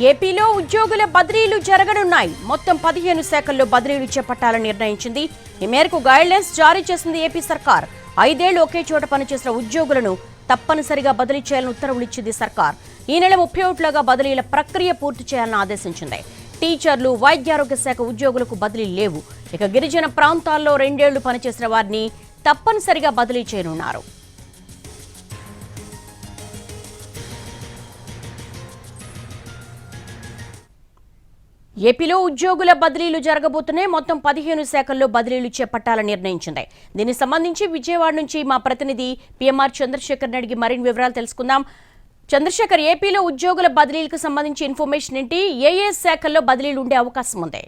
ఏపీలో ఉద్యోగుల బదిలీలు జరగనున్నాయి. మొత్తం పదిహేను శాఖల్లో బదిలీలు చేపట్టాలని నిర్ణయించింది. ఈ మేరకు గైడ్లైన్స్ జారీ చేసింది ఏపీ సర్కార్. ఐదేళ్ళు ఒకే చోట పనిచేసిన ఉద్యోగులను తప్పనిసరిగా బదిలీ చేయాలని ఉత్తర్వులు ఇచ్చింది సర్కార్. ఈ నెల ముప్పై ఒకటిలోగా బదిలీల ప్రక్రియ పూర్తి చేయాలని ఆదేశించింది. టీచర్లు వైద్యారోగ్య శాఖ ఉద్యోగులకు బదిలీ లేవు. ఇక గిరిజన ప్రాంతాల్లో రెండేళ్ళు పనిచేసిన వారిని తప్పనిసరిగా బదిలీ చేయనున్నారు. ఏపీలో ఉద్యోగుల బదిలీలు జరగబోతున్నాయి. మొత్తం పదిహేను శాఖల్లో బదిలీలు చేపట్టాలని నిర్ణయించింది. దీనికి సంబంధించి విజయవాడ నుంచి మా ప్రతినిధి పిఎంఆర్ చంద్రశేఖర్ అడిగి మరిన్ని వివరాలు తెలుసుకుందాం. చంద్రశేఖర్ ఏపీలో ఉద్యోగుల బదిలీలకు సంబంధించి ఇన్ఫర్మేషన్ ఏంటి? ఏ ఏ శాఖల్లో బదిలీలు ఉండే అవకాశం ఉంది?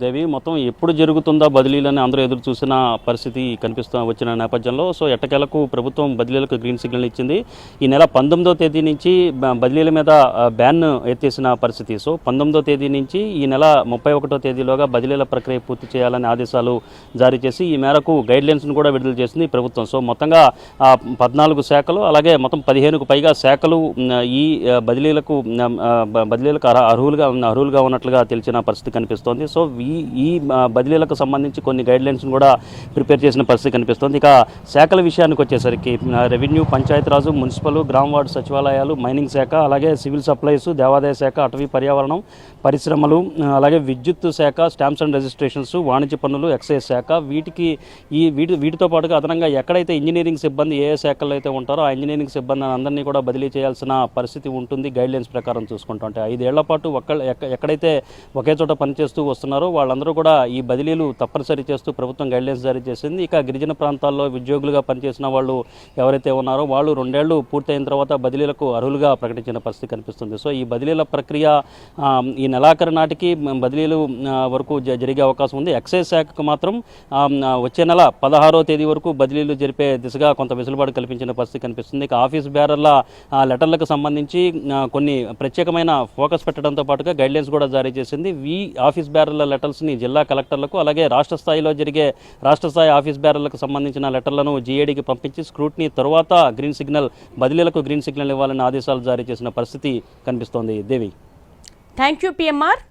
దేవి మొత్తం ఎప్పుడు జరుగుతుందా బదిలీలని అందరూ ఎదురు చూసిన పరిస్థితి కనిపిస్తూ వచ్చిన నేపథ్యంలో. సో ఎట్టకేలకు ప్రభుత్వం బదిలీలకు గ్రీన్ సిగ్నల్ ఇచ్చింది. ఈ నెల పంతొమ్మిదో తేదీ నుంచి బదిలీల మీద బ్యాన్ ఎత్తేసిన పరిస్థితి. సో పంతొమ్మిదో తేదీ నుంచి ఈ నెల ముప్పై ఒకటో తేదీలోగా బదిలీల ప్రక్రియ పూర్తి చేయాలని ఆదేశాలు జారీ చేసి ఈ మేరకు గైడ్లైన్స్ను కూడా విడుదల చేసింది ప్రభుత్వం. సో మొత్తంగా పద్నాలుగు శాఖలు అలాగే మొత్తం పదిహేనుకు పైగా శాఖలు ఈ బదిలీలకు బదిలీలకు అర్హులుగా అర్హులుగా ఉన్నట్లుగా తెలిసిన పరిస్థితి కనిపిస్తోంది. సో ఈ ఈ బదిలీలకు సంబంధించి కొన్ని గైడ్లైన్స్ కూడా ప్రిపేర్ చేసిన పరిస్థితి కనిపిస్తుంది. ఇక శాఖల విషయానికి వచ్చేసరికి రెవెన్యూ పంచాయతీరాజు మున్సిపల్ గ్రామ వార్డు సచివాలయాలు మైనింగ్ శాఖ అలాగే సివిల్ సప్లైస్ దేవాదాయ శాఖ అటవీ పర్యావరణం పరిశ్రమలు అలాగే విద్యుత్ శాఖ స్టాంప్స్ అండ్ రిజిస్ట్రేషన్స్ వాణిజ్య పన్నులు ఎక్సైజ్ శాఖ వీటికి ఈ వీటి వీటితో పాటుగా అదనంగా ఎక్కడైతే ఇంజనీరింగ్ సిబ్బంది ఏ ఏ శాఖల్లో అయితే ఉంటారో ఆ ఇంజనీరింగ్ సిబ్బంది అందరినీ కూడా బదిలీ చేయాల్సిన పరిస్థితి ఉంటుంది. గైడ్లైన్స్ ప్రకారం చూసుకుంటుంటే ఐదేళ్ళ పాటు ఒక్క ఎక్కడైతే ఒకే చోట పనిచేస్తూ వస్తున్నారో వాళ్ళందరూ కూడా ఈ బదిలీలు తప్పనిసరి చేస్తూ ప్రభుత్వం గైడ్లైన్స్ జారీ చేసింది. ఇక గిరిజన ప్రాంతాల్లో ఉద్యోగులుగా పనిచేసిన వాళ్ళు ఎవరైతే ఉన్నారో వాళ్ళు రెండేళ్ళు పూర్తయిన తర్వాత బదిలీలకు అర్హులుగా ప్రకటించిన పరిస్థితి కనిపిస్తుంది. సో ఈ బదిలీల ప్రక్రియ ఈ నెలాఖరు నాటికి బదిలీలు వరకు జ- జరిగే అవకాశం ఉంది. ఎక్సైజ్ శాఖకు మాత్రం వచ్చే నెల పదహారో తేదీ వరకు బదిలీలు జరిపే దిశగా కొంత వెసులుబాటు కల్పించిన పరిస్థితి కనిపిస్తుంది. ఇక ఆఫీస్ బేరర్ల లెటర్లకు సంబంధించి కొన్ని ప్రత్యేకమైన ఫోకస్ పెట్టడంతో పాటుగా గైడ్లైన్స్ కూడా జారీ చేసింది. ఈ ఆఫీస్ బేరర్ల లెటర్స్ని జిల్లా కలెక్టర్లకు అలాగే రాష్ట్ర స్థాయిలో జరిగే రాష్ట్ర స్థాయి ఆఫీస్ బ్యారర్లకు సంబంధించిన లెటర్లను జీఏడీకి పంపించి స్క్రూట్నీ తరువాత గ్రీన్ సిగ్నల్ బదిలీలకు గ్రీన్ సిగ్నల్ ఇవ్వాలని ఆదేశాలు జారీ చేసిన పరిస్థితి కనిపిస్తోంది. దేవి. Thank you PMR